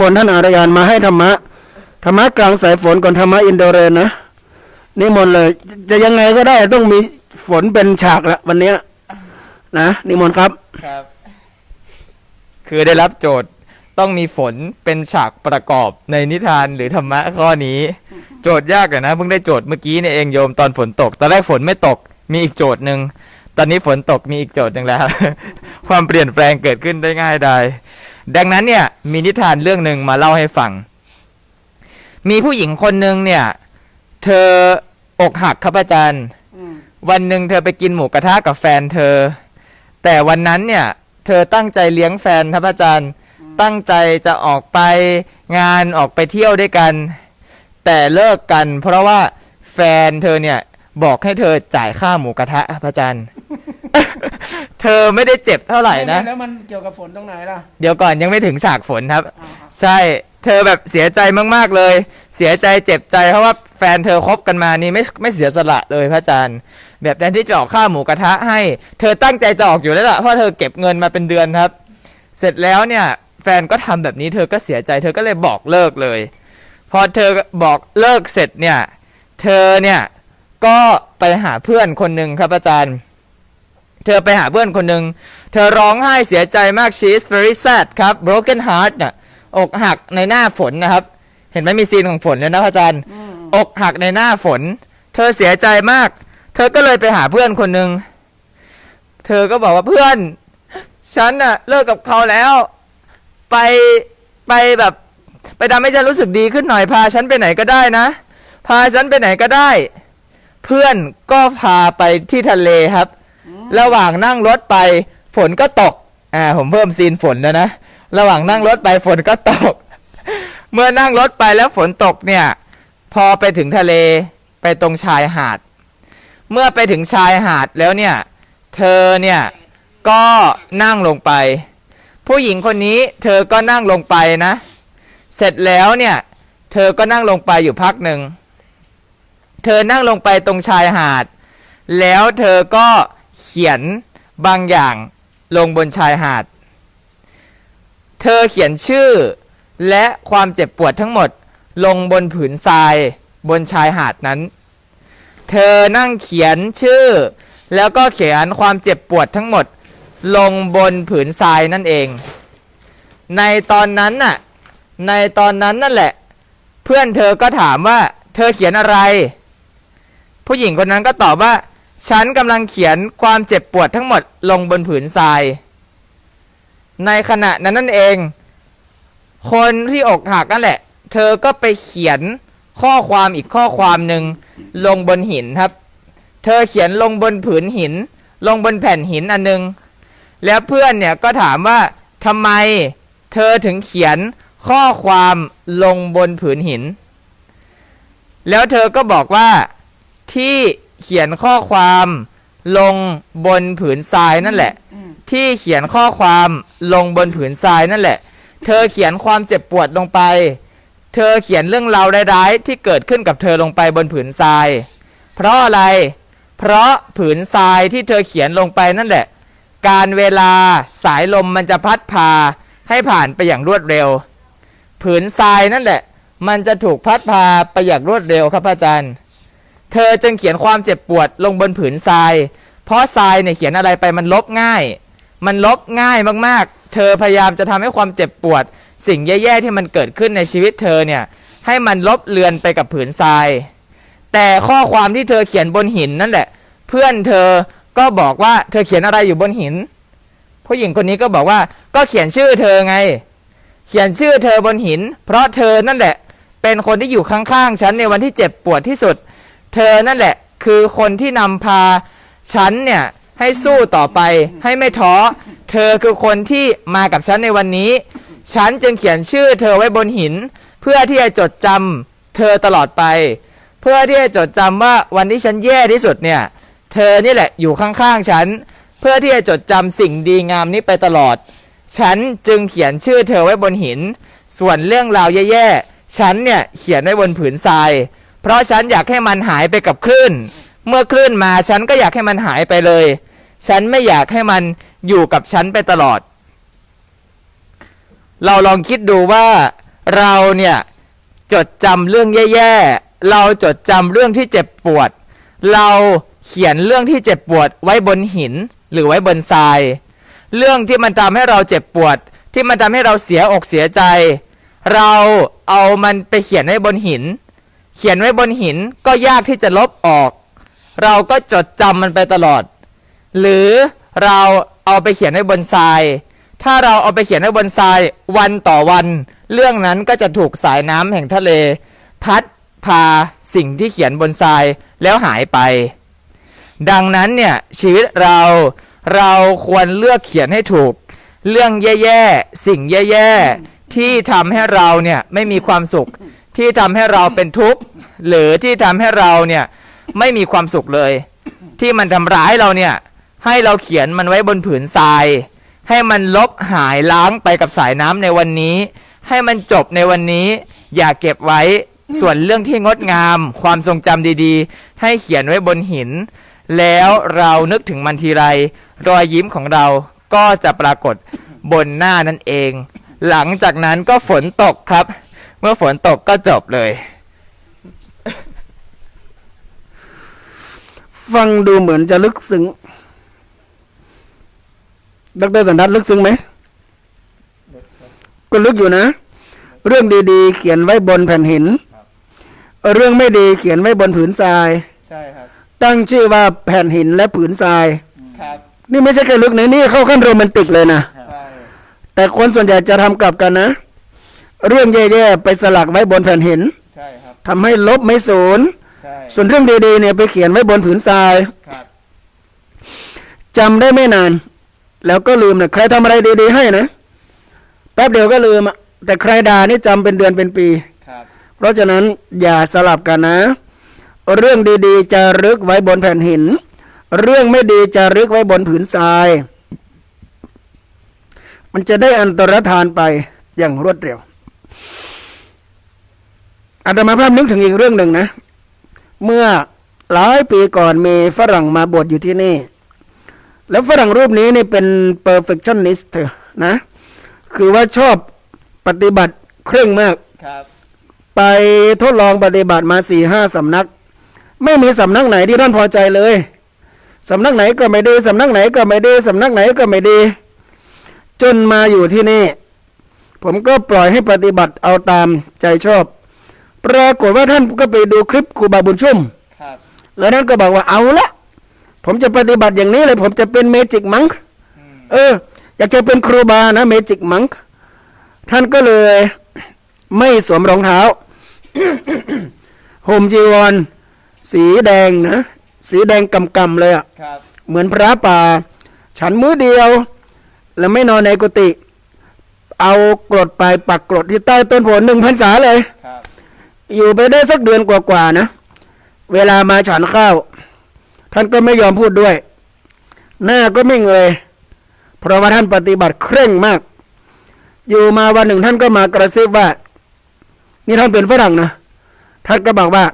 มนต์ท่านอารยานมาให้ธรรมะธรรมะกลางสายฝนก่อนธรรมะอินโดเรนนะนิมนต์เลย จะยังไงก็ได้ต้องมีฝนเป็นฉากละวันเนี้ยนะนิมนต์ครับครับ คือได้รับโจทย์ต้องมีฝนเป็นฉากประกอบในนิทานหรือธรรมะข้อนี้ โจทย์ยากเลยนะเพิ่งได้โจทย์เมื่อกี้เนี่ยเองโยมตอนฝนตกตอนแรกฝนไม่ตกมีอีกโจทย์หนึ่งตอนนี้ฝนตกมีอีกโจทย์หนึ่งแล้ว ความเปลี่ยนแปลงเกิดขึ้นได้ง่ายได้ ดังนั้นเนี่ยมีนิทานเรื่องหนึ่งมาเล่าให้ฟัง มีผู้หญิงคนหนึ่งเนี่ย เธออกหักครับอาจารย์ วันหนึ่งเธอไปกินหมูกระทะกับแฟนเธอ แต่วันนั้นเนี่ย เธอตั้งใจเลี้ยงแฟนครับอาจารย์ ตั้งใจจะออกไปงานออกไปเที่ยวด้วยกัน แต่เลิกกัน เพราะว่าแฟนเธอเนี่ยบอกให้เธอจ่ายค่าหมูกระทะครับอาจารย์เธอไม่ได้เจ็บเท่าไหร่นะ แล้วมันเกี่ยวกับฝนตรงไหนล่ะเดี๋ยวก่อนยังไม่ถึงฉากฝนครับ ใช่เธอแบบเสียใจมากๆเลย เสียใจเจ็บใจเพราะว่าแฟนเธอคบกันมานี่ไม่ไม่เสียสละเลยพระอาจารย์แบบแทนที่จะออกค่าหมูกระทะให้ เธอตั้งใจจะออกอยู่แล้วล่ะเพราะเธอเก็บเงินมาเป็นเดือนครับ เสร็จแล้วเนี่ยแฟนก็ทำแบบนี้เธอก็เสียใจ เธอก็เลยบอกเลิกเลย พอเธอบอกเลิกเสร็จเนี่ย เธอเนี่ยก็ไปหาเพื่อนคนหนึ่งครับอาจารย์ เธอไปหาเพื่อนคนหนึ่งเธอร้องไห้เสียใจมาก she is very sad ครับ broken heart น่ะอกหักในหน้าฝนนะครับ เห็นไหมมีซีนของฝนเลยนะพระอาจารย์ อกหักในหน้าฝน เธอเสียใจมาก เธอก็เลยไปหาเพื่อนคนหนึ่งเธอก็บอกว่าเพื่อน ฉันน่ะเลิกกับเขาแล้ว ไปไปแบบไปทำให้ฉันรู้สึกดีขึ้นหน่อยพาฉันไปไหนก็ได้นะ พาฉันไปไหนก็ได้ เพื่อนก็พาไปที่ทะเลครับ ระหว่างนั่งรถไปฝนก็ตก อ่า ผมเพิ่มซีนฝนแล้วนะ ระหว่างนั่งรถไปฝนก็ตก เมื่อนั่งรถไปแล้วฝนตกเนี่ย พอไปถึงทะเลไปตรงชายหาด เมื่อไปถึงชายหาดแล้วเนี่ย เธอเนี่ยก็นั่งลงไป ผู้หญิงคนนี้เธอก็นั่งลงไปนะ เสร็จแล้วเนี่ย เธอก็นั่งลงไปอยู่พักหนึ่ง เธอนั่งลงไปตรงชายหาด แล้วเธอก็ เขียนบางอย่างลงบนชายหาด เธอเขียนชื่อ และความเจ็บปวดทั้งหมดลงบนผืนทรายบนชายหาดนั้น เธอนั่งเขียนชื่อ แล้วก็เขียนความเจ็บปวดทั้งหมด ลงบนผืนทรายนั่นเอง ในตอนนั้นน่ะ ในตอนนั้นนั่นแหละ เพื่อนเธอก็ถามว่า เธอเขียนอะไร ผู้หญิงคนนั้นก็ตอบว่า ฉันกำลังเขียนความเจ็บปวดทั้งหมดลงบนผืนทราย ในขณะนั้นนั่นเอง คนที่อกหักนั่นแหละ เธอก็ไปเขียนข้อความอีกข้อความหนึ่งลงบนหินครับ เธอเขียนลงบนผืนหิน ลงบนแผ่นหินอันหนึง แล้วเพื่อนเนี่ยก็ถามว่าทำไมเธอถึงเขียนข้อความลงบนผืนหิน แล้วเธอก็บอกว่าที่ เขียนข้อความลงบนผืนทรายนั่นแหละที่เขียนข้อความลงบนผืนทรายนั่นแหละ เธอเขียนความเจ็บปวดลงไป เธอเขียนเรื่องราวร้ายๆที่เกิดขึ้นกับเธอลงไปบนผืนทราย เพราะอะไร เพราะผืนทรายที่เธอเขียนลงไปนั่นแหละ การเวลาสายลมมันจะพัดพาให้ผ่านไปอย่างรวดเร็ว ผืนทรายนั่นแหละ มันจะถูกพัดพาไปอย่างรวดเร็วครับอาจารย์ เธอจึงเขียนความเจ็บปวดลงบนผืนทราย เพราะทรายเนี่ยเขียนอะไรไปมันลบง่าย มันลบง่ายมากๆ เธอพยายามจะทำให้ความเจ็บปวด สิ่งแย่ๆที่มันเกิดขึ้นในชีวิตเธอเนี่ยให้มันลบเลือนไปกับผืนทราย แต่ข้อความที่เธอเขียนบนหินนั่นแหละ เพื่อนเธอก็บอกว่าเธอเขียนอะไรอยู่บนหิน ผู้หญิงคนนี้ก็บอกว่าก็เขียนชื่อเธอไง เขียนชื่อเธอบนหิน เพราะเธอนั่นแหละ เป็นคนที่อยู่ข้างๆฉันในวันที่เจ็บปวดที่สุด เธอนั่นแหละ คือคนที่นำพาฉันเนี่ยให้สู้ต่อไปให้ไม่ท้อ เธอคือคนที่มากับฉันในวันนี้ ฉันจึงเขียนชื่อเธอไว้บนหิน เพื่อที่จะจดจำเธอตลอดไป เพื่อที่จะจดจำว่าวันที่ฉันแย่ที่สุดเนี่ย เธอนี่แหละอยู่ข้างๆฉัน เพื่อที่จะจดจำสิ่งดีงามนี้ไปตลอด ฉันจึงเขียนชื่อเธอไว้บนหิน ส่วนเรื่องราวแย่ๆ ฉันเนี่ยเขียนไว้บนผืนทราย เพราะฉันอยากให้มันหายไปกับคลื่น เมื่อคลื่นมาฉันก็อยากให้มันหายไปเลย ฉันไม่อยากให้มันอยู่กับฉันไปตลอด เราลองคิดดูว่าเราเนี่ยจดจำเรื่องแย่ๆ เราจดจำเรื่องที่เจ็บปวด เราเขียนเรื่องที่เจ็บปวดไว้บนหินหรือไว้บนทราย เรื่องที่มันทำให้เราเจ็บปวด ที่มันทำให้เราเสียอกเสียใจ เราเอามันไปเขียนไว้บนหิน เขียนไว้บนหินก็ยากที่จะลบออก เราก็จดจำมันไปตลอด หรือเราเอาไปเขียนไว้บนทราย ถ้าเราเอาไปเขียนไว้บนทรายวันต่อวัน เรื่องนั้นก็จะถูกสายน้ำแห่งทะเล พัดพาสิ่งที่เขียนบนทรายแล้วหายไป ดังนั้นเนี่ยชีวิตเราเราควรเลือกเขียนให้ถูก เรื่องแย่ๆ สิ่งแย่ๆ ที่ทำให้เราเนี่ยไม่มีความสุข ที่ทำให้เราเป็นทุกข์หรือที่ทำให้เราเนี่ยไม่มีความสุขเลย ที่มันทำร้ายเราเนี่ยให้เราเขียนมันไว้บนผืนทราย ให้มันลบหายล้างไปกับสายน้ำในวันนี้ ให้มันจบในวันนี้ อย่าเก็บไว้ส่วนเรื่องที่งดงาม ความทรงจำดีๆ ให้เขียนไว้บนหิน แล้วเรานึกถึงมันทีไร รอยยิ้มของเราก็จะปรากฏบนหน้านั่นเอง หลังจากนั้นก็ฝนตกครับ เมื่อฝนตกก็จบเลย ฟังดูเหมือนจะลึกซึ้งดรสันทัดลึกซึ้งไหม ก็ลึกอยู่นะ เรื่องดีๆ เขียนไว้บนแผ่นหิน เรื่องไม่ดีเขียนไว้บนผืนทราย ใช่ครับ ตั้งชื่อว่าแผ่นหินและผืนทราย ครับ นี่ไม่ใช่แค่ลึกนะนี่เข้าขั้นโรแมนติกเลยนะ ใช่ แต่คนส่วนใหญ่จะทำกลับกันนะ เรื่องแย่ๆไปสลักไว้บนแผ่นหินใช่ครับทำให้ลบไม่ศูนย์ใช่ส่วนเรื่องดีๆเนี่ยไปเขียนไว้บนผืนทรายครับจำได้ไม่นาน แล้วก็ลืมนะใครทำอะไรดีๆให้นะแป๊บเดียวก็ลืมอะแต่ใครด่านี่จำเป็นเดือนเป็นปี ครับเพราะฉะนั้นอย่าสลับกันนะ เรื่องดีๆ จะรึกไว้บนแผ่นหิน เรื่องไม่ดีจะรึกไว้บนผืนทราย มันจะได้อันตรธานไปอย่างรวดเร็ว อาตมาภาพนึกถึงอีกเรื่องหนึ่งนะ เมื่อหลายปีก่อนมีฝรั่งมาบวชอยู่ที่นี่ แล้วฝรั่งรูปนี้นี่เป็น perfectionist นะ คือว่าชอบปฏิบัติเคร่งมากครับไปทดลองปฏิบัติมาสี่ห้าสำนัก ไม่มีสำนักไหนที่ท่านพอใจเลยสำนักไหนก็ไม่ดีสำนักไหนก็ไม่ดีสำนักไหนก็ไม่ดี จนมาอยู่ที่นี่ ผมก็ปล่อยให้ปฏิบัติเอาตามใจชอบ ปรากฏว่าท่านก็ไปดูคลิปครูบาบุญชุ่มครับแล้วท่านก็บอกว่าเอาละผมจะปฏิบัติอย่างนี้เลยผมจะเป็นเมจิกมังค์เออ อยากจะเป็นครูบานะเมจิกมังค์ท่านก็เลย ไม่สวมรองเท้าห่มจีวร สีแดงนะสีแดงกำกำๆเลยอะครับเหมือนพระป่า ฉันมือเดียว แล้วไม่นอนในกุฏิเอากรดไปปักกรดที่ใต้ต้นโพหนึ่งพรรษาเลยครับ อยู่ไปได้สักเดือนกว่าๆนะ เวลามาฉันข้าว ท่านก็ไม่ยอมพูดด้วย หน้าก็ไม่เงย เพราะว่าท่านปฏิบัติเคร่งมาก อยู่มาวันหนึ่งท่านก็มากระซิบว่า นี่ท่านเป็นฝรั่งนะ ท่านก็บอกว่า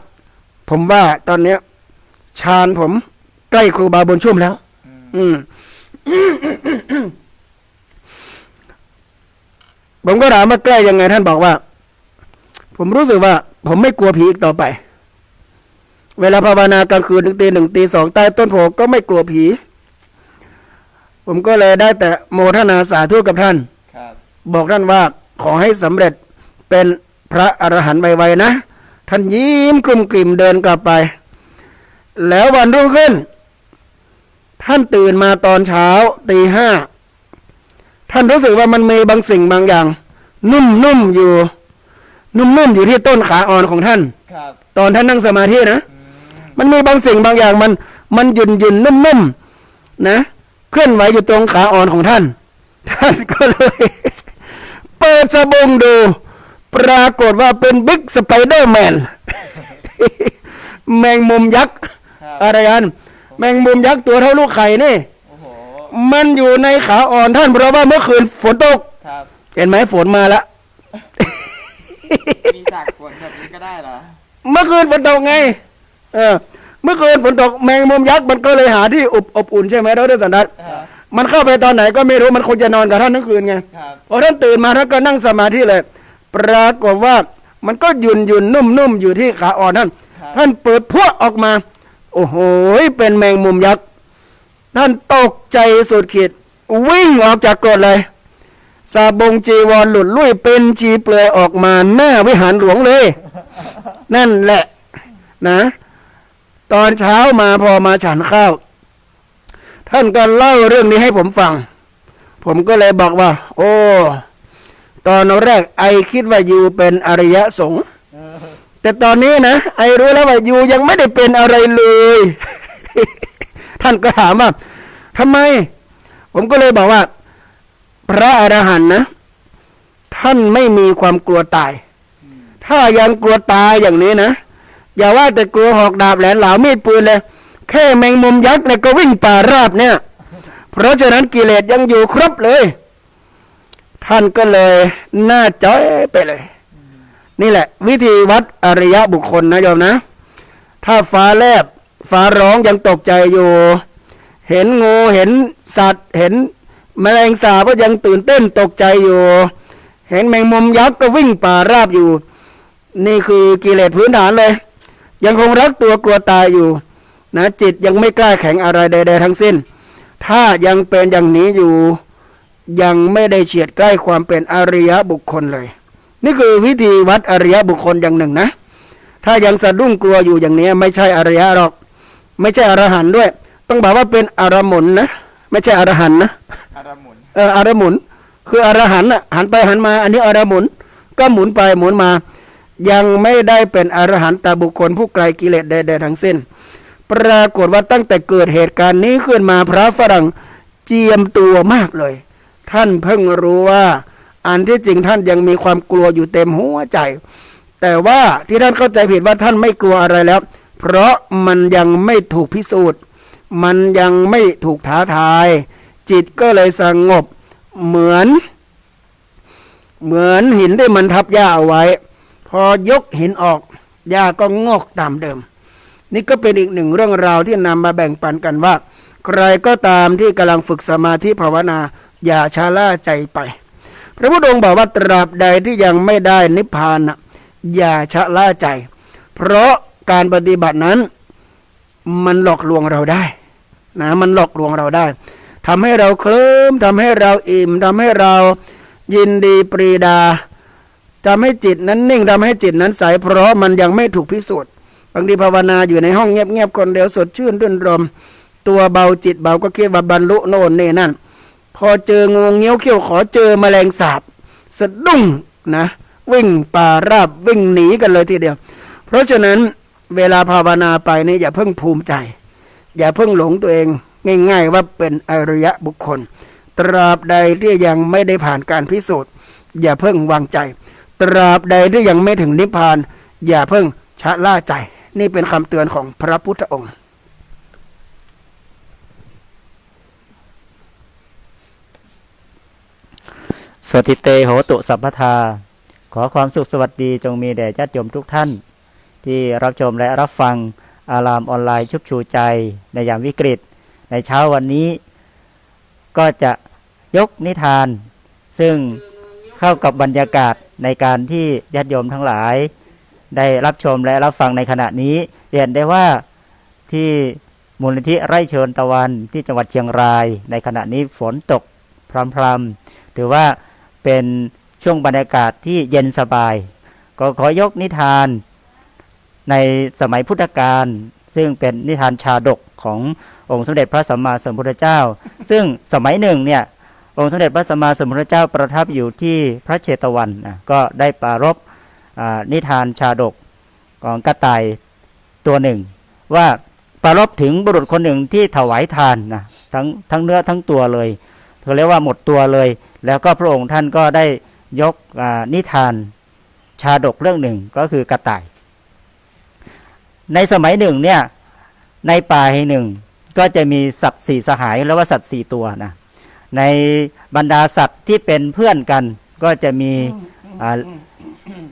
ผมว่าตอนเนี้ยฌานผมใกล้ครูบาบุญชุ่มแล้ว อืม ผมก็ถามว่าใกล้ยังไง ท่านบอกว่า ผมรู้สึกว่า ผมไม่กลัวผีอีกต่อไป เวลาภาวนากลางคืนถึงตีหนึ่งตีสองใต้ต้นโพก็ไม่กลัวผี ผมก็เลยได้แต่โมทนาสาธุกับท่านครับบอกท่านว่าขอให้สำเร็จเป็นพระอรหันต์ไวๆนะ ท่านยิ้มกลุ่มกลิ่มเดินกลับไป แล้ววันรุ่งขึ้น ท่านตื่นมาตอนเช้าตีห้าท่านรู้สึกว่ามันมีบางสิ่งบางอย่าง นุ่มๆอยู่ นุ่มๆอยู่ที่ต้นขาอ่อนของท่าน ครับตอนท่านนั่งสมาธินะ มันมีบางสิ่งบางอย่างมัน มันหยุ่นหยุ่นนุ่มนุ่มๆนะ เคลื่อนไหวอยู่ตรงขาอ่อนของท่าน ท่านก็เลย เปิดสบงดู ปรากฏว่าเป็นบิ๊กสไปเดอร์แมน แมงมุมยักษ์ครับอะไรกัน แมงมุมยักษ์ตัวเท่าลูกไข่นี่ โอ้โหมันอยู่ในขาอ่อนท่านเพราะว่าเมื่อคืนฝนตก ครับ เห็นไหมฝนมาแล้ว มีจากฝนแบบนี้ก็ได้เหรอ เมื่อคืนฝนตกไง เออ เมื่อคืนฝนตกแมงมุมยักษ์มันก็เลยหาที่อบอบอุ่นใช่ไหมเราด้วยสันดัตครับมันเข้าไปตอนไหนก็ไม่รู้มันคงจะนอนกับท่านทั้งคืนไงครับพอท่านตื่นมาท่านก็นั่งสมาธิเลย ปรากฏว่ามันก็หยุ่นหยุ่นนุ่มนุ่มอยู่ที่ขาอ่อนท่านท่านเปิดพวกออกมา โอ้โหเป็นแมงมุมยักษ์ท่านตกใจสุดขีดวิ่งออกจากกรดเลย สาบงจีวรหลุดลุ่ยเป็นจีเปลือยออกมาหน้าวิหารหลวงเลย นั่นแหละนะ ตอนเช้ามาพอมาฉันข้าว ท่านก็เล่าเรื่องนี้ให้ผมฟัง ผมก็เลยบอกว่า โอ้ ตอนแรกไอคิดว่ายูเป็นอริยสงฆ์แต่ตอนนี้นะไอรู้แล้วว่ายูยังไม่ได้เป็นอะไรเลย ท่านก็ถามว่าทำไม ผมก็เลยบอกว่า พระอรหันต์นะ ท่านไม่มีความกลัวตาย ถ้ายังกลัวตายอย่างนี้นะ อย่าว่าแต่กลัวหอกดาบแหลนเหลามีดปืนเลย แค่แมงมุมยักษ์เนี่ยก็วิ่งป่าราบเนี่ย เพราะฉะนั้นกิเลสยังอยู่ครบเลย ท่านก็เลยหน้าจ้อยไปเลย นี่แหละ วิธีวัดอริยะบุคคลนะโยมนะ ถ้าฟ้าแลบฟ้าร้องยังตกใจอยู่ เห็นงูเห็นสัตว์เห็น แมลงสาบก็ยังตื่นเต้นตกใจอยู่ เห็นแมงมุมยักษ์ก็วิ่งป่าราบอยู่ นี่คือกิเลสพื้นฐานเลย ยังคงรักตัวกลัวตายอยู่ นะจิตยังไม่กล้าแข็งอะไรใด ๆ ทั้งสิ้น ถ้ายังเป็นอย่างนี้อยู่ ยังไม่ได้เฉียดใกล้ความเป็นอริยบุคคลเลย นี่คือวิธีวัดอริยบุคคลอย่างหนึ่งนะ ถ้ายังสะดุ้งกลัวอยู่อย่างนี้ ไม่ใช่อริยหรอก ไม่ใช่อรหันด้วย ต้องบอกว่าเป็นอรมุนนะ ไม่ใช่อรหันต์นะอารมุนเอออารหมุน คืออรหันต์น่ะหันไปหันมา อันนี้อรหมุน ก็หมุนไปหมุนมา ยังไม่ได้เป็นอรหันตบุคคลผู้ไกลกิเลสใดๆทั้งสิ้น ปรากฏว่าตั้งแต่เกิดเหตุการณ์นี้ขึ้นมาพระฝรั่งเจียมตัวมากเลย ท่านเพิ่งรู้ว่าอันที่จริงท่านยังมีความกลัวอยู่เต็มหัวใจ แต่ว่าที่ท่านเข้าใจผิดว่าท่านไม่กลัวอะไรแล้ว เพราะมันยังไม่ถูกพิสูจน์ มันยังไม่ถูกท้าทาย จิตก็เลยสงบเหมือน เหมือนหินที่มันทับหญ้าเอาไว้ พอยกหินออกหญ้าก็งอกตามเดิม นี่ก็เป็นอีกหนึ่งเรื่องราวที่นำมาแบ่งปันกันว่า ใครก็ตามที่กำลังฝึกสมาธิภาวนา อย่าชาล่าใจไป พระพุทธองค์บอกว่าตราบใดที่ยังไม่ได้นิพพานอย่าชะล่าใจ เพราะการปฏิบัตินั้นมันหลอกลวงเราได้ นะมันหลอกลวงเราได้ทำให้เราเคลิ้มทำให้เราอิ่มทำให้เรายินดีปรีดาทำให้จิตนั้นนิ่งทำให้จิตนั้นใสเพราะมันยังไม่ถูกพิสูจน์บางทีภาวนาอยู่ในห้องเงียบๆคนเดียวสดชื่นรื่นรม ตัวเบาจิตเบาก็คิดว่าบรรลุโน่นนี่นั่น พอเจองูเงี้ยวเขี้ยวขอเจอแมลงสาบสะดุ้งนะ วิ่งป่าราบวิ่งหนีกันเลยทีเดียว เพราะฉะนั้นเวลาภาวนาไปนี่อย่าเพิ่งภูมิใจ อย่าเพิ่งหลงตัวเอง ง่าย ๆ ว่าเป็นอริยะบุคคล ตราบใดที่ยังไม่ได้ผ่านการพิสูจน์ อย่าเพิ่งวางใจ ตราบใดที่ยังไม่ถึงนิพพาน อย่าเพิ่งชะล่าใจ นี่เป็นคำเตือนของพระพุทธองค์สวัสดิเตโหตุสัพพทา ขอความสุขสวัสดีจงมีแด่ญาติโยมทุกท่าน ที่รับชมและรับฟัง อารามออนไลน์ชุบชูใจในยามวิกฤต ในเช้าวันนี้ ก็จะยกนิทาน ซึ่งเข้ากับบรรยากาศในการที่ญาติโยมทั้งหลาย ได้รับชมและรับฟังในขณะนี้เห็นได้ว่าที่มูลนิธิไร่เชิญตะวันที่จังหวัดเชียงราย ในขณะนี้ฝนตกพรำๆถือว่าเป็นช่วงบรรยากาศที่เย็นสบาย ก็ขอยกนิทาน ในสมัยพุทธกาลซึ่งเป็นนิทานชาดกขององค์สมเด็จพระสัมมาสัมพุทธเจ้า ซึ่งสมัยหนึ่งเนี่ยองค์สมเด็จพระสัมมาสัมพุทธเจ้าประทับอยู่ที่พระเชตวันนะก็ได้ปรารภอ่านิทานชาดกของกระต่ายตัวหนึ่ง ว่าปรารภถึงบุรุษคนหนึ่งที่ถวายทานนะทั้งทั้งเนื้อทั้งตัวเลยเขาเรียกว่าหมดตัวเลย แล้วก็พระองค์ท่านก็ได้ยกนิทานชาดกเรื่องหนึ่งก็คือกระต่าย ในสมัยหนึ่งเนี่ยในป่าแห่งหนึ่ง ก็จะมีสัตว์สี่สหายแล้วว่าสัตว์สี่ตัวนะในบรรดาสัตว์ที่เป็นเพื่อนกัน ก็จะมี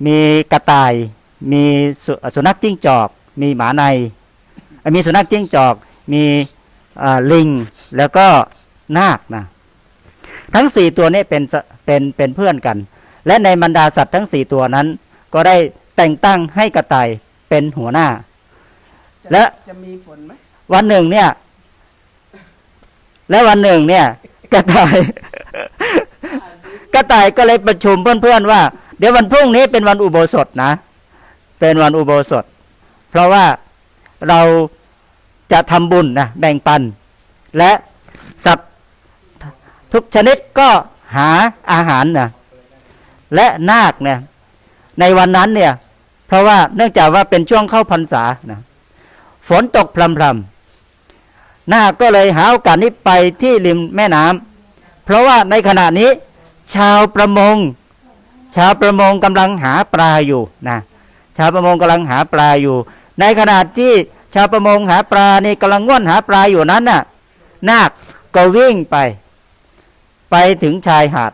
มีกระต่าย มีสุสนัขจิ้งจอก มีหมาใน มีสุนัขจิ้งจอก มีลิงแล้วก็นาคนะทั้งสี่ตัวนี้เป็นเป็นเป็นเพื่อนกัน และในบรรดาสัตว์ทั้งสี่ตัวนั้น ก็ได้แต่งตั้งให้กระต่ายเป็นหัวหน้า และ จะมีฝนไหมวันหนึ่งเนี่ย และวันหนึ่งเนี่ย กระต่าย กระต่ายก็เลยประชุมเพื่อนๆว่า เดี๋ยววันพรุ่งนี้เป็นวันอุโบสถนะ เป็นวันอุโบสถ เพราะว่าเราจะทำบุญนะแบ่งปัน และสัตว์ทุกชนิดก็หาอาหารนะและนาคเนี่ยในวันนั้นเนี่ย เพราะว่าเนื่องจากว่าเป็นช่วงเข้าพรรษานะ ฝนตกพรำๆนาคก็เลยหาโอกาสนี้ไปที่ริมแม่น้ำเพราะว่าในขณะนี้ ชาวประมง ชาวประมงกำลังหาปลาอยู่นะชาวประมงกำลังหาปลาอยู่ ในขณะที่ชาวประมงหาปลานี่กำลังง่วนหาปลาอยู่นั้นน่ะ นาคก็วิ่งไป ไปถึงชายหาด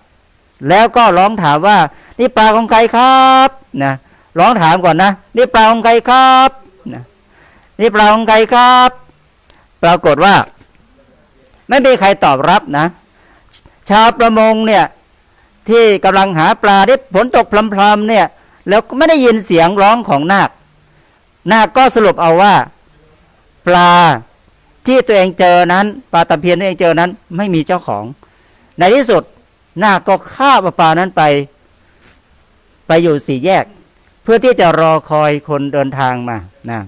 แล้วก็ร้องถามว่า นี่ปลาของใครครับนะร้องถามก่อนนะ นี่ปลาของใครครับ นี่ปลาของใครครับ ปรากฏว่า ไม่มีใครตอบรับนะ ชาวประมงเนี่ยที่กำลังหาปลาที่ฝนตกพรำๆเนี่ย แล้วก็ไม่ได้ยินเสียงร้องของนาค นาคก็สรุปเอาว่า ปลาที่ตัวเองเจอนั้น ปลาตะเพียนที่ตัวเองเจอนั้น ไม่มีเจ้าของ ในที่สุดนาคก็ฆ่าปลาปลานั้นไป ไปอยู่สี่แยก เพื่อที่จะรอคอยคนเดินทางมานะ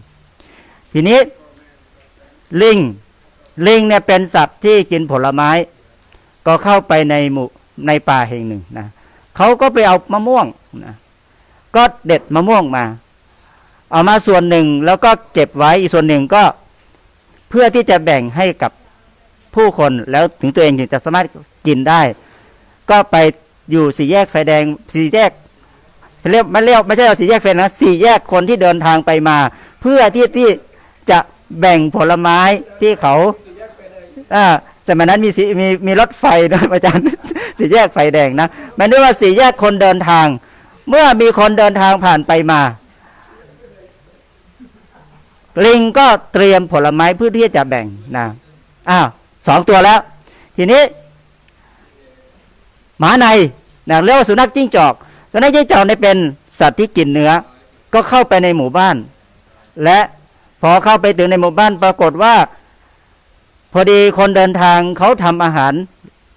ทีนี้ลิงลิงเนี่ยเป็นสัตว์ที่กินผลไม้ ก็เข้าไปในหมู่ในป่าแห่งหนึ่งนะเขาก็ไปเอามะม่วงนะก็เด็ดมะม่วงมา เอามาส่วนหนึ่งแล้วก็เก็บไว้อีกส่วนหนึ่งก็เพื่อที่จะแบ่งให้กับผู้คนแล้วถึงตัวเองถึงจะสามารถกินได้ ก็ไปอยู่สี่แยกไฟแดงสี่แยกเรียกไม่เรียกไม่ใช่เอาสี่แยกไฟนะสี่แยกคนที่เดินทางไปมา เพื่อที่ที่ จะแบ่งผลไม้ที่เขาอ่าสมัยนั้นมีสีมีมีรถไฟนะอาจารย์สี่แยกไฟแดงนะหมายถึงว่าสี่แยกคนเดินทาง เมื่อมีคนเดินทางผ่านไปมา ลิงก็เตรียมผลไม้เพื่อที่จะแบ่งนะอ้าวสองตัวแล้ว ทีนี้ หมาในนะเรียกว่าสุนัขจิ้งจอก สุนัขจิ้งจอกเนี่ยเป็นสัตว์ที่กินเนื้อ ก็เข้าไปในหมู่บ้าน และ พอเข้าไปถึงในหมู่บ้านปรากฏว่า พอดีคนเดินทางเขาทำอาหาร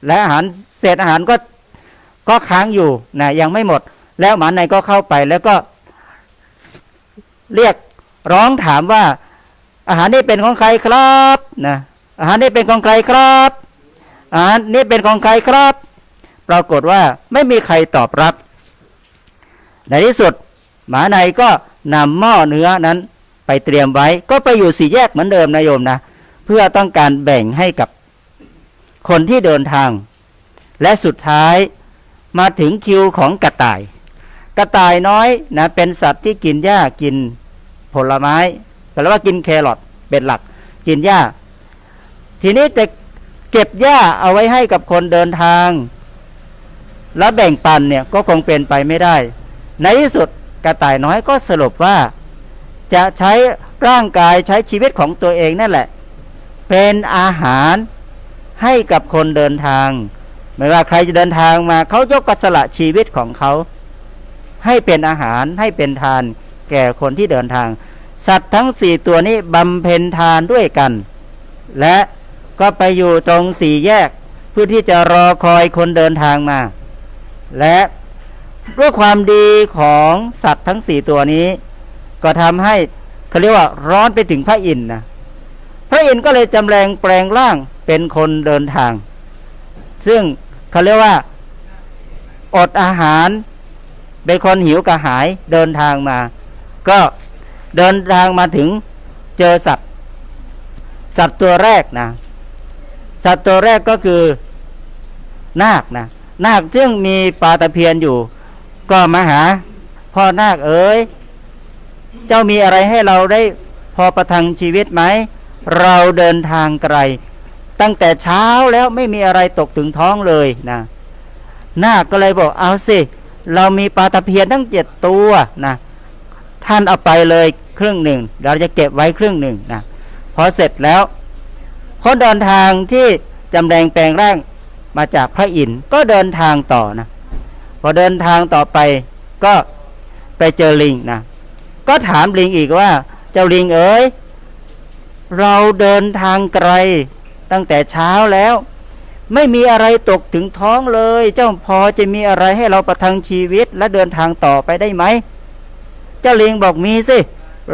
และอาหารเศษอาหารก็ก็ค้างอยู่นะยังไม่หมด แล้วหมาในก็เข้าไปแล้วก็ เรียกร้องถามว่า อาหารนี้เป็นของใครครับนะอาหารนี้เป็นของใครครับอาหารนี้เป็นของใครครับ ปรากฏว่าไม่มีใครตอบรับ ในที่สุด หมาในก็นำหม้อเนื้อนั้น ไปเตรียมไว้ ก็ไปอยู่สี่แยกเหมือนเดิมนะโยมนะ เพื่อต้องการแบ่งให้กับคนที่เดินทาง และสุดท้ายมาถึงคิวของกระต่าย กระต่ายน้อยนะเป็นสัตว์ที่กินหญ้ากินผลไม้แปลว่ากินแครอทเป็นหลักกินหญ้า ทีนี้จะเก็บหญ้าเอาไว้ให้กับคนเดินทาง แล้วแบ่งปันเนี่ยก็คงเป็นไปไม่ได้ ในที่สุดกระต่ายน้อยก็สรุปว่า จะใช้ร่างกายใช้ชีวิตของตัวเองนั่นแหละ เป็นอาหารให้กับคนเดินทาง ไม่ว่าใครจะเดินทางมาเขายกกระสละชีวิตของเขาให้เป็นอาหารให้เป็นทานแก่คนที่เดินทาง สัตว์ทั้งสี่ตัวนี้บำเพ็ญทานด้วยกัน และก็ไปอยู่ตรงสี่แยกเพื่อที่จะรอคอยคนเดินทางมา และด้วยความดีของสัตว์ทั้งสี่ตัวนี้ ก็ทำให้เขาเรียกว่าร้อนไปถึงพระอินทร์นะพระอินทร์ก็เลยจำแรงแปลงร่างเป็นคนเดินทาง ซึ่งเขาเรียกว่า อดอาหารเป็นคนหิวกระหายเดินทางมา ก็เดินทางมาถึงเจอสัตว์ สัตว์ตัวแรกนะ สัตว์ตัวแรกก็คือนาคนะนาคซึ่งมีปลาตะเพียนอยู่ ก็มาหาพ่อนาคเอ๋ย เจ้ามีอะไรให้เราได้พอประทังชีวิตไหม เราเดินทางไกล ตั้งแต่เช้าแล้วไม่มีอะไรตกถึงท้องเลยนะนาคก็เลยบอกเอาสิ เรามีปลาตะเพียนทั้งเจ็ดตัวนะท่านเอาไปเลยครึ่งหนึ่ง เราจะเก็บไว้ครึ่งหนึ่งนะพอเสร็จแล้วคนเดินทางที่จำแรงแปลงร่างมาจากพระอินทร์ก็เดินทางต่อนะพอเดินทางต่อไปก็ไปเจอลิงนะ ก็ถามลิงอีกว่า เจ้าลิงเอ๋ยเราเดินทางไกลตั้งแต่เช้าแล้ว ไม่มีอะไรตกถึงท้องเลย เจ้าพอจะมีอะไรให้เราประทังชีวิตและเดินทางต่อไปได้ไหม เจ้าลิงบอกมีสิ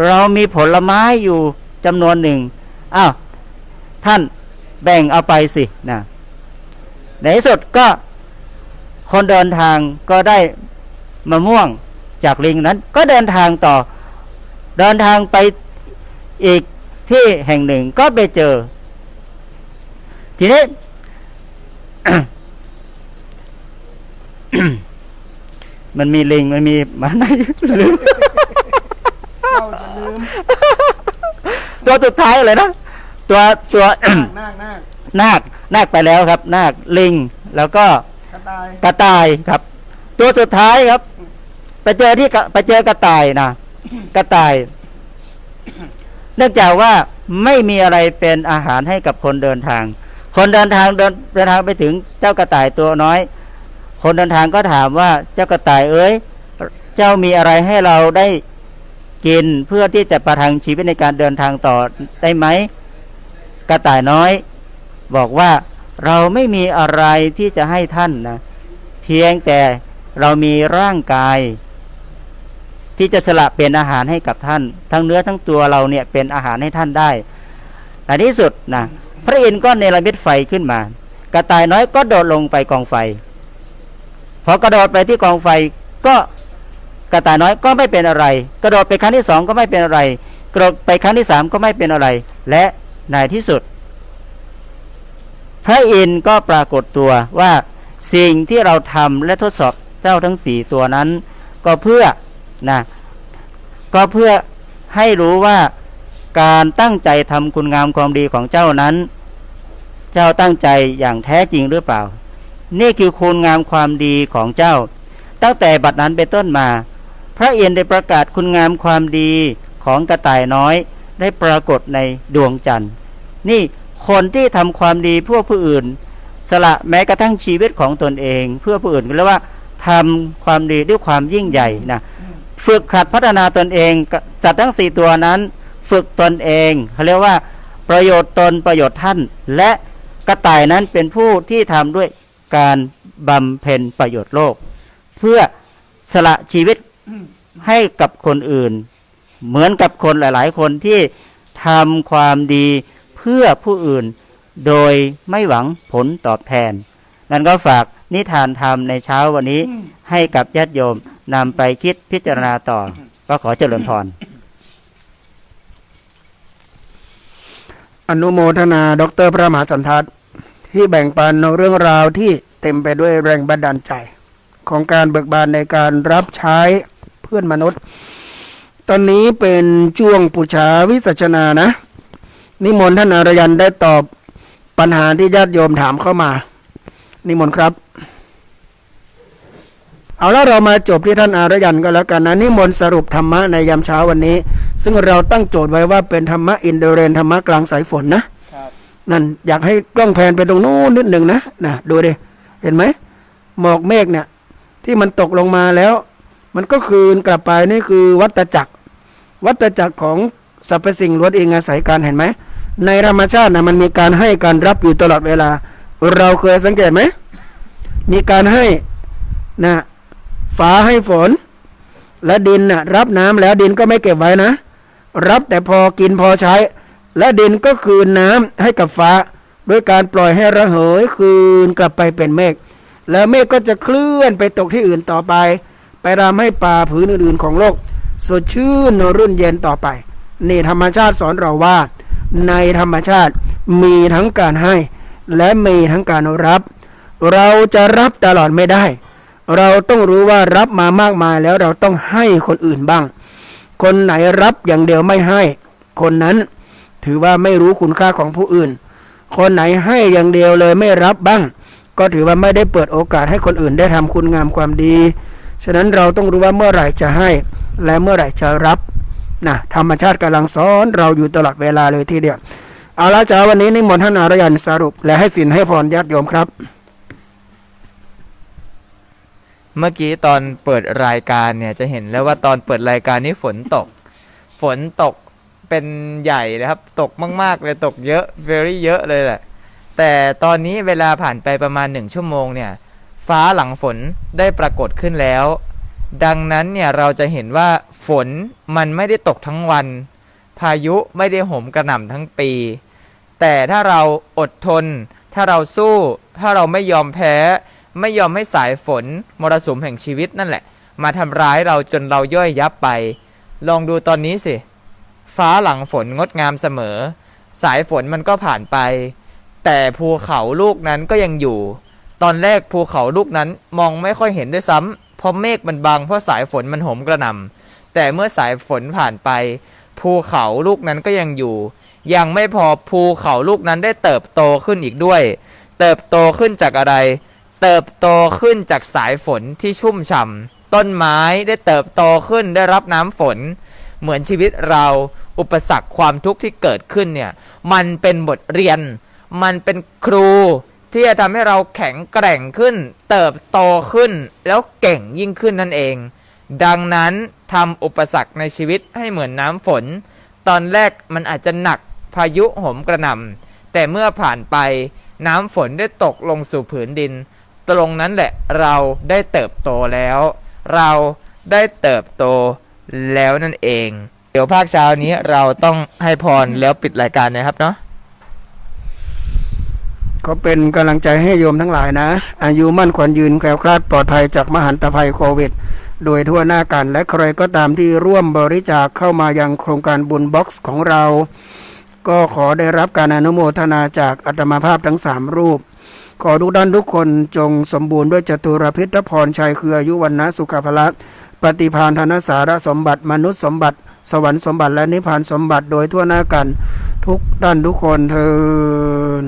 เรามีผลไม้อยู่จำนวนหนึ่งอ้าวท่านแบ่งเอาไปสินะในที่สุดก็คนเดินทางก็ได้มะม่วงจากลิงนั้นก็เดินทางต่อ เดินทางไปอีกที่แห่งหนึ่งก็ไปเจอ ทีนี้มันมีลิงมันมีหมาในลืมเราจะลืมตัวสุดท้ายเลยนะตัวตัวนาคนาคนาคนาคไปแล้วครับ นาคลิง แล้วก็กระต่ายกระต่ายครับ ตัวสุดท้ายครับ ไปเจอที่กระไปเจอกระต่ายนะ กระต่าย เนื่องจากว่าไม่มีอะไรเป็นอาหารให้กับคนเดินทาง คนเดินทางเดินเดินทางไปถึงเจ้ากระต่ายตัวน้อย คนเดินทางก็ถามว่าเจ้ากระต่ายเอ้ย เจ้ามีอะไรให้เราได้กินเพื่อที่จะประทังชีวิตในการเดินทางต่อได้ไหม กระต่ายน้อย บอกว่าเราไม่มีอะไรที่จะให้ท่านนะเพียงแต่เรามีร่างกาย ที่จะสละเป็นอาหารให้กับท่าน ทั้งเนื้อทั้งตัวเราเนี่ยเป็นอาหารให้ท่านได้ในที่สุดนะพระอินทร์ก็เนรมิตไฟขึ้นมา กระต่ายน้อยก็โดดลงไปกองไฟ พอกระโดดไปที่กองไฟก็กระต่ายน้อยก็ไม่เป็นอะไร กระโดดไปครั้งที่สองก็ไม่เป็นอะไร กระโดดไปครั้งที่สามก็ไม่เป็นอะไร และในที่สุด พระอินทร์ก็ปรากฏตัวว่าสิ่งที่เราทำและทดสอบเจ้าทั้งสี่ตัวนั้น ก็เพื่อ นะก็เพื่อให้รู้ว่าการตั้งใจทำคุณงามความดีของเจ้านั้น เจ้าตั้งใจอย่างแท้จริงหรือเปล่า นี่คือคุณงามความดีของเจ้า ตั้งแต่บัดนั้นเป็นต้นมา พระเอินได้ประกาศคุณงามความดีของกระต่ายน้อยได้ปรากฏในดวงจันทร์ นี่คนที่ทำความดีเพื่อผู้อื่น สละแม้กระทั่งชีวิตของตนเอง เพื่อผู้อื่นก็เรียกว่าทำความดีด้วยความยิ่งใหญ่นะ ฝึกขัดพัฒนาตนเองสัตว์ทั้งสี่ตัวนั้น ฝึกตนเองเขาเรียกว่าประโยชน์ตนประโยชน์ท่าน และกระต่ายนั้นเป็นผู้ที่ทำด้วยการบำเพ็ญประโยชน์โลก เพื่อสละชีวิตให้กับคนอื่น เหมือนกับคนหลาย ๆ คนที่ทำความดีเพื่อผู้อื่นโดยไม่หวังผลตอบแทน นั่นก็ฝากนิทานธรรมในเช้าวันนี้ให้กับญาติโยม นำไปคิดพิจารณาต่อ ก็ขอเจริญพร อนุโมทนาดร พระมหาสันทัศน์ที่แบ่งปันเรื่องราวที่เต็มไปด้วยแรงบันดาลใจ ของการเบิกบานในการรับใช้เพื่อนมนุษย์ ตอนนี้เป็นช่วงปุชาวิสัชนานะ นิมนต์ท่านอารยันได้ตอบปัญหาที่ญาติโยมถามเข้ามา นิมนต์ครับ เอาแล้วเรามาจบที่ท่านอารยันก็แล้วกันนะนิมนต์สรุปธรรมะในยามเช้าวันนี้ ซึ่งเราตั้งโจทย์ไว้ว่าเป็นธรรมะอินเดเรนธรรมะกลางสายฝนนะนั่นอยากให้กล้องแพนไปตรงนู้นนิดหนึ่งนะนะดูดิเห็นไหมหมอกเมฆเนี่ย ที่มันตกลงมาแล้ว มันก็คืนกลับไปนี่คือวัตจักร วัตจักรของสรรพสิ่งล้วนเองอาศัยการเห็นไหมในธรรมชาตินะมันมีการให้การรับอยู่ตลอดเวลา เราเคยสังเกตไหมมีการให้นะ ฟ้าให้ฝน และดินน่ะรับน้ำแล้วดินก็ไม่เก็บไว้นะ รับแต่พอกินพอใช้ และดินก็คืนน้ำให้กับฟ้า ด้วยการปล่อยให้ระเหยคืนกลับไปเป็นเมฆแล้วเมฆก็จะเคลื่อนไปตกที่อื่นต่อไป ไปทำให้ป่าผืนอื่นๆของโลก สดชื่นรื่นเย็นต่อไปนี่ธรรมชาติสอนเราว่า ในธรรมชาติมีทั้งการให้ และมีทั้งการรับ เราจะรับตลอดไม่ได้ เราต้องรู้ว่ารับมามากมายแล้วเราต้องให้คนอื่นบ้าง คนไหนรับอย่างเดียวไม่ให้ คนนั้นถือว่าไม่รู้คุณค่าของผู้อื่น คนไหนให้อย่างเดียวเลยไม่รับบ้าง ก็ถือว่าไม่ได้เปิดโอกาสให้คนอื่นได้ทำคุณงามความดี ฉะนั้นเราต้องรู้ว่าเมื่อไหร่จะให้ และเมื่อไหร่จะรับนะธรรมชาติกำลังสอนเราอยู่ตลอดเวลาเลยทีเดียวเอาละจ้าวันนี้นิมนต์ท่านอารยันสรุป และให้สินให้พรญาติโยมครับ เมื่อกี้ตอนเปิดรายการเนี่ยจะเห็นแล้วว่าตอนเปิดรายการนี้ฝนตก ฝนตกเป็นใหญ่นะครับ ตกมาก ๆ เลยตกเยอะ very เยอะเลยแหละ แต่ตอนนี้เวลาผ่านไปประมาณหนึ่งชั่วโมงเนี่ย ฟ้าหลังฝนได้ปรากฏขึ้นแล้ว ดังนั้นเนี่ยเราจะเห็นว่าฝนมันไม่ได้ตกทั้งวัน พายุไม่ได้โหมกระหน่ำทั้งปี แต่ถ้าเราอดทน ถ้าเราสู้ ถ้าเราไม่ยอมแพ้ ไม่ยอมให้สายฝนมรสุมแห่งชีวิตนั่นแหละ มาทำร้ายเราจนเราย่อยยับไป ลองดูตอนนี้สิ ฟ้าหลังฝนงดงามเสมอ สายฝนมันก็ผ่านไป แต่ภูเขาลูกนั้นก็ยังอยู่ ตอนแรกภูเขาลูกนั้นมองไม่ค่อยเห็นด้วยซ้ำเพราะเมฆมันบังเพราะสายฝนมันโหมกระหน่ำแต่เมื่อสายฝนผ่านไป ภูเขาลูกนั้นก็ยังอยู่ ยังไม่พอภูเขาลูกนั้นได้เติบโตขึ้นอีกด้วย เติบโตขึ้นจากอะไร เติบโตขึ้นจากสายฝนที่ชุ่มฉ่ำต้นไม้ได้เติบโตขึ้นได้รับน้ำฝน เหมือนชีวิตเราอุปสรรคความทุกข์ที่เกิดขึ้นเนี่ยมันเป็นบทเรียน มันเป็นครูที่จะทำให้เราแข็งแกร่งขึ้น เติบโตขึ้นแล้วเก่งยิ่งขึ้นนั่นเอง ดังนั้นทำอุปสรรคในชีวิตให้เหมือนน้ำฝน ตอนแรกมันอาจจะหนักพายุโหมกระหน่ำแต่เมื่อผ่านไปน้ำฝนได้ตกลงสู่ผืนดิน ตรงนั้นแหละเราได้เติบโตแล้ว เราได้เติบโตแล้วนั่นเอง เดี๋ยวภาคเช้านี้เราต้องให้พรแล้วปิดรายการนะครับเนาะก็เป็นกำลังใจให้โยมทั้งหลายนะ อายุมั่นขวัญยืนแคล้วคลาดปลอดภัยจากมหันตภัยโควิด โดยทั่วหน้ากันและใครก็ตามที่ร่วมบริจาคเข้ามายังโครงการบุญบ็อกซ์ของเรา ก็ขอได้รับการอนุโมทนาจากอัตมาภาพทั้งสามรูป ขอทุกท่านทุกคนจงสมบูรณ์ด้วยจตุรพิทพรชัยคืออายุวันนะสุขภละปฏิพานธนสารสมบัติมนุษย์สมบัติ สวรรค์สมบัติและนิพพานสมบัติโดยทั่วหน้ากัน ทุกด้านทุกคนเทิน